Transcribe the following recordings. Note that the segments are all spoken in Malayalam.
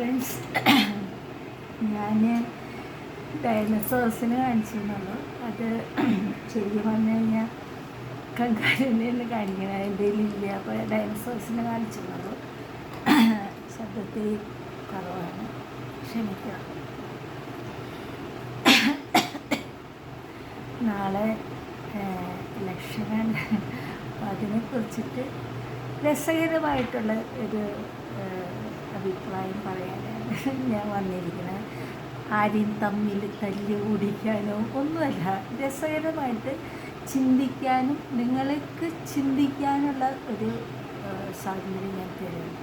ഫ്രണ്ട്സ് ഞാൻ ഡൈനസോഴ്സിനെ കാണിച്ചിരുന്നുള്ളൂ. അത് ശരിക്കും പറഞ്ഞു കഴിഞ്ഞാൽ കങ്കാരുവിനെ കാണിക്കണം എന്റെ ഇല്ല. അപ്പോൾ ഡൈനസോഴ്സിനെ കാണിച്ചിരുന്നുള്ളൂ. ശബ്ദത്തിൽ കുറവാണ്. ക്ഷമിക്കണം. നാളെ ഇലക്ഷനാണ് അപ്പോൾ അതിനെക്കുറിച്ചിട്ട് രസകരമായിട്ടുള്ള ഒരു അഭിപ്രായം പറയാനാണ് ഞാൻ വന്നിരിക്കുന്നത്. ആരെയും തമ്മിൽ തല്ലി ഓടിക്കാനോ ഒന്നുമല്ല രസകരമായിട്ട് ചിന്തിക്കാനും നിങ്ങൾക്ക് ചിന്തിക്കാനുള്ള ഒരു സ്വാതന്ത്ര്യം ഞാൻ തരുന്നു.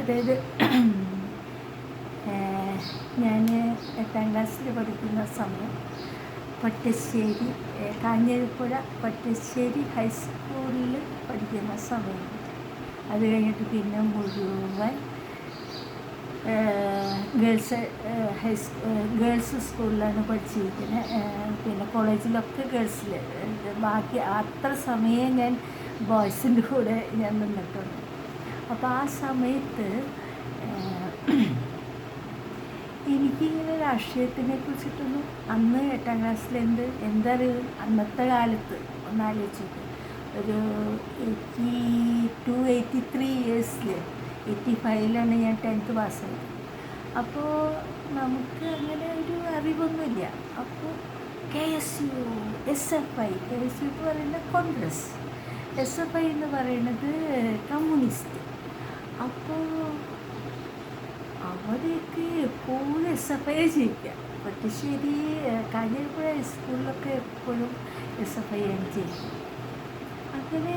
അതായത് ഞാൻ എട്ടാം ക്ലാസ്സിൽ പഠിക്കുന്ന സമയം പട്ടശ്ശേരി കാഞ്ഞിരപ്പുഴ പട്ടശ്ശേരി ഹൈസ്കൂളിൽ പഠിക്കുന്ന സമയം അത് കഴിഞ്ഞിട്ട് പിന്നെ മുഴുവൻ ഗേൾസ് ഹൈസ്കൂ ഗേൾസ് സ്കൂളിലാണ് പഠിച്ചിരിക്കുന്നത്. പിന്നെ കോളേജിലൊക്കെ ഗേൾസിൽ ബാക്കി അത്ര സമയം ഞാൻ ബോയ്സിന്റെ കൂടെ ഞാൻ നിന്നിട്ടുണ്ട്. അപ്പോൾ ആ സമയത്ത് എനിക്കിങ്ങനെ രാഷ്ട്രീയത്തിനെ കുറിച്ചിട്ടൊന്നും അന്ന് എട്ടാം ക്ലാസ്സിൽ എന്ത് എന്തറിവ് അന്നത്തെ കാലത്ത് ഒന്നാലോചിച്ചിട്ട്. ഒരു എയ്റ്റി ടു എയ്റ്റി ത്രീ ഇയേഴ്സിൽ എയ്റ്റി ഫൈവിലാണ് ഞാൻ ടെൻത്ത് പാസ്സായത് അപ്പോൾ നമുക്ക് അങ്ങനെ ഒരു അറിവൊന്നുമില്ല. അപ്പോൾ K S U S F I K S U എന്ന് പറയുന്നത് കോൺഗ്രസ് എസ് എഫ് ഐ എന്ന് പറയുന്നത് കമ്മ്യൂണിസ്റ്റ്. അപ്പോൾ അവരൊക്കെ എപ്പോഴും എസ് എഫ് ഐ ജയിക്കുക പട്ടിശ്ശേരി കാഞ്ഞിരപ്പുഴ സ്കൂളിലൊക്കെ എപ്പോഴും എസ് എഫ് ഐ ആണ് ജയിക്കുക അങ്ങനെ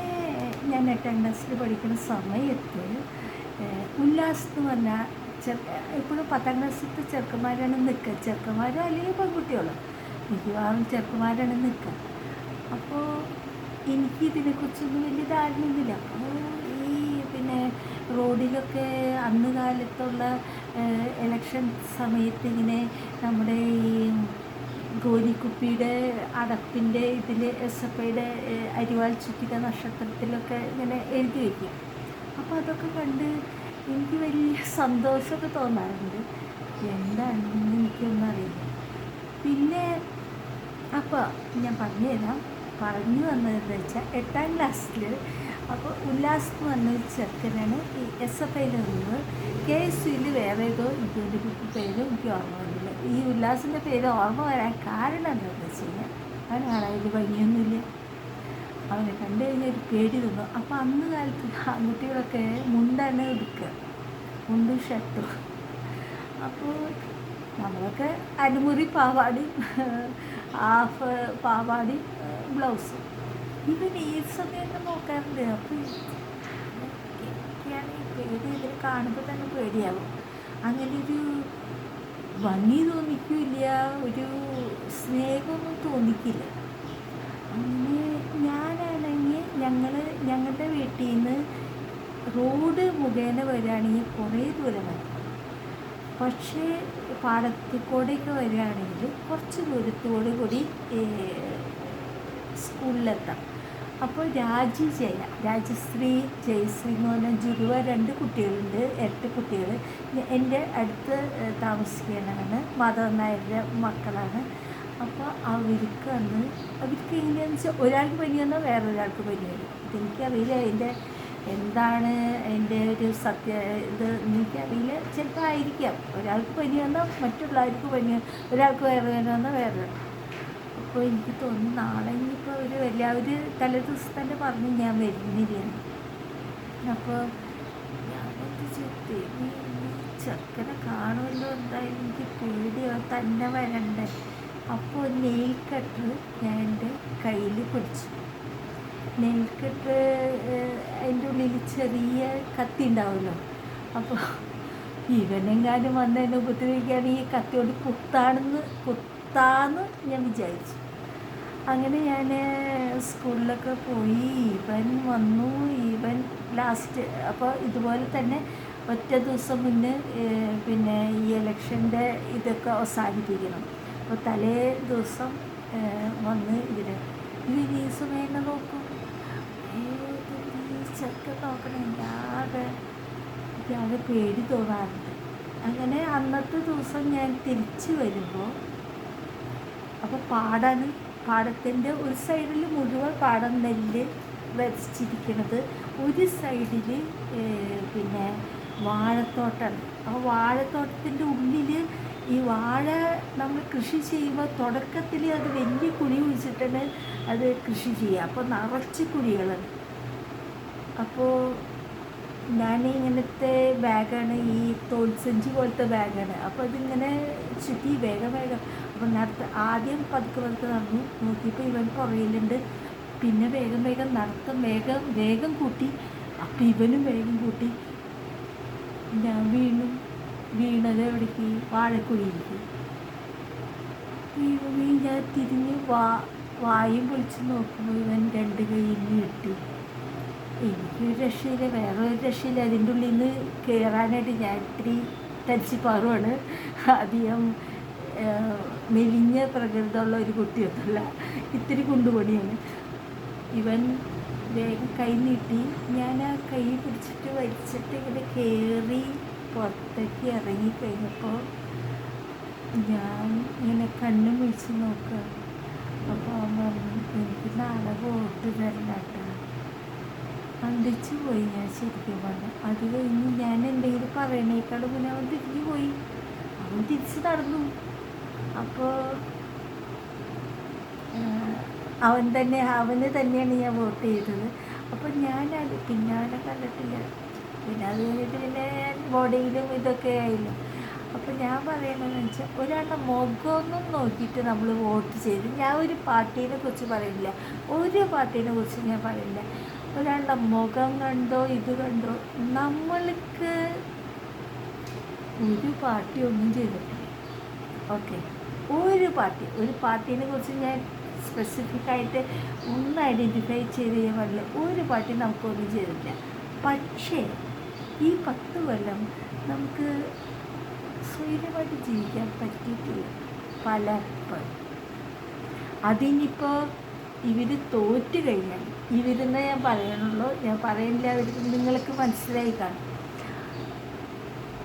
ഞാൻ ക്ലാസ്സിൽ പഠിക്കുന്ന സമയത്ത് ഉല്ലാസ് എന്ന് പറഞ്ഞാൽ ചെറുക്ക എപ്പോഴും പത്താം ക്ലാസ്സിലത്തെ ചെറുക്കന്മാരാണ് നിൽക്കുക. ചെറുക്കന്മാരോ അല്ലെങ്കിൽ പെൺകുട്ടികളോ. മിക്കവാറും ചെറുക്കന്മാരാണ് നിൽക്കുക. അപ്പോൾ എനിക്ക് ഇതിനെക്കുറിച്ചൊന്നും വലിയ ധാരണയൊന്നുമില്ല. അപ്പോൾ ഈ പിന്നെ റോഡിലൊക്കെ അന്ന് കാലത്തുള്ള ഇലക്ഷൻ സമയത്ത് ഇങ്ങനെ നമ്മുടെ ഈ ഗോരിക്കുപ്പിയുടെ അടപ്പിന്റെ ഇതിൽ എസ് എഫ് ഐയുടെ അരിവാൾ ചുറ്റിക നക്ഷത്രത്തിലൊക്കെ ഇങ്ങനെ എഴുതി വയ്ക്കും അപ്പോൾ അതൊക്കെ കണ്ട് എനിക്ക് വലിയ സന്തോഷമൊക്കെ തോന്നാറുണ്ട്. എന്താണെന്ന് എനിക്കൊന്നും അറിയില്ല. പിന്നെ അപ്പോൾ ഞാൻ പറഞ്ഞുതരാം. പറഞ്ഞു വന്നതെന്ന് വെച്ചാൽ എട്ടാം ക്ലാസ്സിൽ അപ്പോൾ ഉല്ലാസ് എന്ന് പറഞ്ഞൊരു ചെക്കനാണ് ഈ എസ് എഫ് ഐയിൽ നിന്നത്. കെ എസ് യുയിൽ വേറെ ഏതോ ഇതിന്റെ പേര് എനിക്ക് ഓർമ്മ വന്നില്ല. ഈ ഉല്ലാസിന്റെ പേര് ഓർമ്മ വരാൻ കാരണം എന്താണെന്ന് വെച്ച് കഴിഞ്ഞാൽ അവൻ ആളായത് ഭംഗിയൊന്നുമില്ല. അവനെ കണ്ടു കഴിഞ്ഞാൽ ഒരു പേടി തോന്നും. അപ്പോൾ അന്ന് കാലത്ത് ആൺകുട്ടികളൊക്കെ മുണ്ടാണ് എടുക്കുക. മുണ്ടും ഷർട്ടും. അപ്പോൾ നമ്മളൊക്കെ അനുമുറി പാവാടി ഹാഫ് പാവാടി ബ്ലൗസും. ഇവൻ ഈ സമയത്ത് നോക്കാറുണ്ട് അപ്പോൾ എനിക്കാണ് ഈ പേടി ഇതിൽ കാണുമ്പോൾ തന്നെ പേടിയാവും. അങ്ങനെ ഒരു ഭംഗി തോന്നിക്കില്ല ഒരു സ്നേഹമൊന്നും തോന്നിക്കില്ല. അങ്ങനെ ഞാനാണെങ്കിൽ ഞങ്ങൾ ഞങ്ങളുടെ വീട്ടിൽ നിന്ന് റോഡ് മുഖേന വരികയാണെങ്കിൽ കുറേ ദൂരം വരണം പക്ഷേ പാടത്തിൽ കൂടെയൊക്കെ വരികയാണെങ്കിൽ കുറച്ച് ദൂരത്തോടു കൂടി സ്കൂളിലെത്താം. അപ്പോൾ രാജി ജയ രാജശ്രീ ജയശ്രീ എന്ന് പറഞ്ഞാൽ ജുരുവ രണ്ട് കുട്ടികളുണ്ട് എട്ട് കുട്ടികൾ. എന്റെ അടുത്ത് താമസിക്കുന്നതാണ് മാധവൻ നായരുടെ മക്കളാണ്. അപ്പോൾ അവർക്ക് അന്ന് അവർക്ക് എങ്ങനെയാണെന്ന് വെച്ചാൽ ഒരാൾക്ക് പനി വന്നാൽ വേറൊരാൾക്ക് പനി വരും. എനിക്കറിയില്ല അതിന്റെ എന്താണ് എന്റെ ഒരു സത്യ ഇത് എനിക്കറിയില്ല. ചിലപ്പോൾ ആയിരിക്കാം. ഒരാൾക്ക് പനി വന്നാൽ മറ്റുള്ളവർക്ക് പനി ഒരാൾക്ക് വേറെ വന്നാൽ വേറെ. അപ്പോൾ എനിക്ക് തോന്നുന്നു നാളെ ഇനിയിപ്പോൾ ഒരു എല്ലാവരും തലേ ദിവസം തന്നെ പറഞ്ഞു ഞാൻ വരുന്നില്ല അപ്പോൾ ഞാനെന്ത് ചെറുക്കനെ കാണുമല്ലോ എന്തായാലും എനിക്ക് പേടിയോ. തന്നെ വരണ്ടേ. അപ്പോൾ നെയിൽ കട്ടർ ഞാൻ എന്റെ കയ്യിൽ പിടിച്ചു. നെയിൽ കട്ടർ അതിന്റെ ഉള്ളിൽ ചെറിയ കത്തി ഉണ്ടാവുമല്ലോ. അപ്പോൾ ഇവനെങ്ങാനും എന്നെ ഉപദ്രവിക്കുകയാണെങ്കിൽ ഈ കത്തിയോട് കുത്താണെന്ന് കുത്താന്ന് ഞാൻ വിചാരിച്ചു. അങ്ങനെ ഞാൻ സ്കൂളിലൊക്കെ പോയി. ഇവൻ വന്നു. ഇവൻ ലാസ്റ്റ് അപ്പോൾ ഇതുപോലെ തന്നെ ഒറ്റ ദിവസം മുന്നേ പിന്നെ ഈ ഇലക്ഷന്റെ ഇതൊക്കെ അവസാനിപ്പിക്കണം. അപ്പോൾ തലേ ദിവസം വന്ന് ഇതിന് ഇത് ഈ സമയം നോക്കും ഈ നോക്കണം? നോക്കണേ ഞാകെ പേടി തോന്നാറുണ്ട്. അങ്ങനെ അന്നത്തെ ദിവസം ഞാൻ തിരിച്ചു വരുമ്പോൾ അപ്പോൾ പാടാണ് പാടത്തിന്റെ ഒരു സൈഡിൽ മുഴുവൻ പാടം നെല്ല് വരച്ചിരിക്കുന്നത് ഒരു സൈഡിൽ പിന്നെ വാഴത്തോട്ടം ആ വാഴത്തോട്ടത്തിന്റെ ഉള്ളിൽ ഈ വാഴ നമ്മൾ കൃഷി ചെയ്യുമ്പോൾ തുടക്കത്തിൽ അത് വലിയ കുഴി കുഴിച്ചിട്ടാണ് അത് കൃഷി ചെയ്യുക. അപ്പോൾ നിറച്ച് കുഴികളാണ്. അപ്പോൾ ഞാൻ ഇങ്ങനത്തെ ബാഗാണ് ഈ തോൽസഞ്ചി പോലത്തെ ബാഗാണ്. അപ്പോൾ അതിങ്ങനെ ചുറ്റി വേഗം വേഗം അപ്പോൾ നടത്ത ആദ്യം പതുക്കെ പതുക്കെ നടന്നു. നോക്കിയപ്പോൾ ഇവൻ പുറയിലുണ്ട് പിന്നെ വേഗം വേഗം നടത്തം വേഗം വേഗം കൂട്ടി. അപ്പം ഇവനും വേഗം കൂട്ടി. ഞാൻ വീണു. വീണത് എവിടേക്ക്? വാഴക്കുഴിയിലേക്ക്. ഈ ഞാൻ തിരിഞ്ഞ് വാ വായും പൊളിച്ച് നോക്കുമ്പോൾ ഇവൻ രണ്ട് കൈയിൽ കിട്ടി എനിക്കൊരു രക്ഷയില്ല. വേറെ ഒരു രക്ഷയില്ല. അതിന്റെ ഉള്ളിൽ നിന്ന് കയറാനായിട്ട് ഞാൻ ഇത്തിരി തരിച്ചിപ്പാറുമാണ് അധികം മെലിഞ്ഞ പ്രകൃതമുള്ള ഒരു കുട്ടിയൊന്നുമല്ല. ഇത്തിരി കുണ്ടുപണിയാണ്. ഇവൻ വേഗം കൈ നീട്ടി ഞാൻ ആ കൈ പിടിച്ചിട്ട് വലിച്ചിട്ട് ഇങ്ങനെ കയറി പുറത്തേക്ക് ഇറങ്ങി കഴിഞ്ഞപ്പോൾ ഞാൻ ഇങ്ങനെ കണ്ണും വിളിച്ച് നോക്കുക. അപ്പോൾ അവൻ പറഞ്ഞു എനിക്ക് നാളെ വോട്ട് തരണം കേട്ടോ. അന്തിച്ചു പോയി ഞാൻ ശരിക്കും പറഞ്ഞു. അത് കഴിഞ്ഞ് ഞാൻ എന്തെങ്കിലും പറയണേക്കാളും പിന്നെ അവൻ തിരിഞ്ഞു പോയി. അവൻ തിരിച്ച് നടന്നു. അപ്പോൾ അവൻ തന്നെ അവന് തന്നെയാണ് ഞാൻ വോട്ട് ചെയ്തത്. അപ്പോൾ ഞാൻ അത് പിന്നെ അവനെ കണ്ടിട്ടില്ല. പിന്നെ അത് കഴിഞ്ഞിട്ട് പിന്നെ ബോഡിയിലും ഇതൊക്കെ ആയില്ല. അപ്പോൾ ഞാൻ പറയണമെന്ന് വെച്ചാൽ ഒരാളുടെ മുഖമൊന്നും നോക്കിയിട്ട് നമ്മൾ വോട്ട് ചെയ്ത് ഞാൻ ഒരു പാർട്ടീനെ കുറിച്ച് പറയില്ല. ഒരു പാർട്ടീനെ കുറിച്ച് ഞാൻ പറയില്ല. ഒരാളുടെ മുഖം കണ്ടോ ഇത് കണ്ടോ നമ്മൾക്ക് ഒരു പാർട്ടി ഒന്നും ചെയ്തിട്ടില്ല. ഓക്കെ. ഒരു പാർട്ടി ഒരു പാർട്ടീനെ കുറിച്ച് ഞാൻ സ്പെസിഫിക് ആയിട്ട് ഒന്ന് ഐഡന്റിഫൈ ചെയ്ത് ചെയ്യാൻ പാടില്ല ഒരു പാർട്ടി നമുക്കൊന്നും ചെയ്തില്ല പക്ഷേ ഈ പത്ത് കൊല്ലം നമുക്ക് സ്വൈര്യമായിട്ട് ജീവിക്കാൻ പറ്റിയിട്ടില്ല. പലപ്പോഴും. അതിനിപ്പോൾ ഇവർ തോറ്റു കഴിഞ്ഞാൽ ഇവരെന്നേ ഞാൻ പറയണുള്ളൂ ഞാൻ പറയുന്നില്ല അവർ നിങ്ങൾക്ക് മനസ്സിലായി കാണും.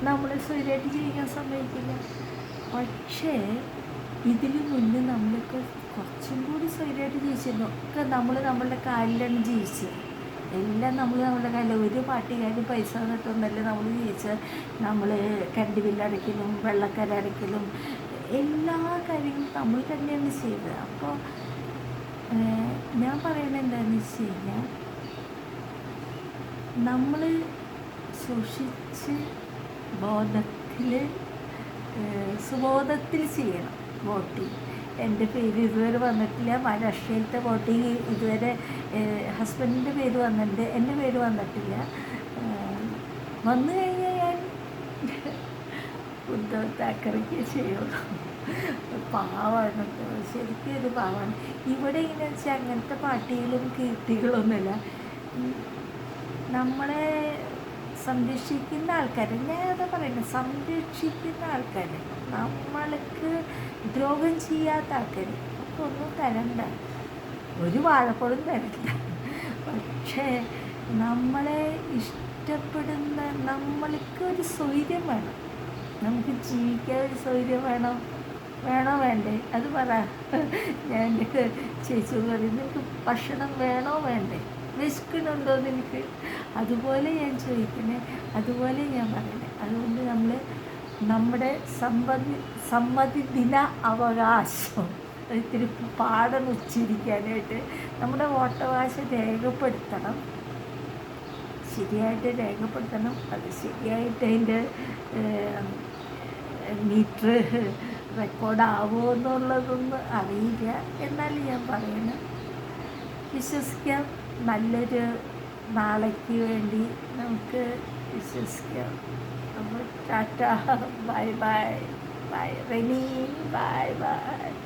നമ്മൾ സ്വൈര്യമായിട്ട് ജീവിക്കാൻ സമ്മതിക്കില്ല. പക്ഷേ ഇതിന് മുന്നേ നമ്മളൊക്കെ കുറച്ചും കൂടി സ്വൈര്യമായിട്ട് ജീവിച്ചിരുന്നു. ഒക്കെ നമ്മൾ നമ്മളുടെ കാലിലാണ് ജീവിച്ചത്. എല്ലാം നമ്മൾ നമ്മളുടെ കാലിൽ ഒരു പാർട്ടിക്കാരും പൈസ തന്നിട്ടൊന്നല്ല നമ്മൾ ജീവിച്ച് നമ്മൾ കണ്ടി ബില്ലടയ്ക്കലും വെള്ളക്കര അടയ്ക്കലും എല്ലാ കാര്യങ്ങളും നമ്മൾ തന്നെയാണ് ചെയ്തത്. അപ്പോൾ ഞാൻ പറയുന്നത് എന്താണെന്ന് വെച്ച് കഴിഞ്ഞാൽ നമ്മൾ സൂക്ഷിച്ച് ബോധത്തിൽ സുബോധത്തിൽ ചെയ്യണം. വോട്ടിങ് എന്റെ പേര് ഇതുവരെ വന്നിട്ടില്ല. മഹാരാഷ്ട്രയിലത്തെ വോട്ടിങ് ഇതുവരെ ഹസ്ബൻഡിന്റെ പേര് വന്നിട്ടുണ്ട്. എന്റെ പേര് വന്നിട്ടില്ല. വന്നു കഴിഞ്ഞാൽ ഞാൻ ഉദ്ധവ് താക്കറയ്ക്ക് ചെയ്യുള്ളൂ. പാവാണ്. ശരിക്കും ഒരു പാവാണ്. ഇവിടെ ഇങ്ങനെ വെച്ചാൽ അങ്ങനത്തെ പാർട്ടികളും കീർത്തികളൊന്നുമില്ല. നമ്മളെ സംരക്ഷിക്കുന്ന ആൾക്കാർ ഞാൻ അതാ പറയുന്നത് സംരക്ഷിക്കുന്ന ആൾക്കാർ നമ്മൾക്ക് ദ്രോഹം ചെയ്യാത്ത ആൾക്കാർ നമുക്ക് ഒന്നും തരണ്ട. ഒരു വാഴപ്പഴം തരണ്ട. പക്ഷേ നമ്മളെ ഇഷ്ടപ്പെടുന്ന നമ്മൾക്ക് ഒരു സ്വൈര്യം വേണം. നമുക്ക് ജീവിക്കാൻ ഒരു സൗകര്യം വേണം. വേണോ വേണ്ടേ? അത് പറ. ഞാൻ ചേച്ചി പറയും നിനക്ക് ഭക്ഷണം വേണോ വേണ്ടേ? വിശക്കുന്നുണ്ടോ നിനക്ക്? അതുപോലെ ഞാൻ ചോദിക്കണേ അതുപോലെ ഞാൻ പറയണേ. അതുകൊണ്ട് നമ്മൾ നമ്മുടെ സമ്മതി സമ്മതി ദിന അവകാശം. ഇത്തിരി പാടം ഉച്ചരിക്കാനായിട്ട് നമ്മുടെ വോട്ടവകാശം രേഖപ്പെടുത്തണം. ശരിയായിട്ട് രേഖപ്പെടുത്തണം. അത് ശരിയായിട്ട് അതിന്റെ മീറ്റർ റെക്കോർഡാവുമോ എന്നുള്ളതൊന്നും അറിയില്ല. എന്നാലും ഞാൻ പറയണം. വിശ്വസിക്കാം. നല്ലൊരു നാളേക്ക് വേണ്ടി നമുക്ക് വിശ്വസിക്കാം. Tata. Bye bye. Bye, Rennie. Bye bye.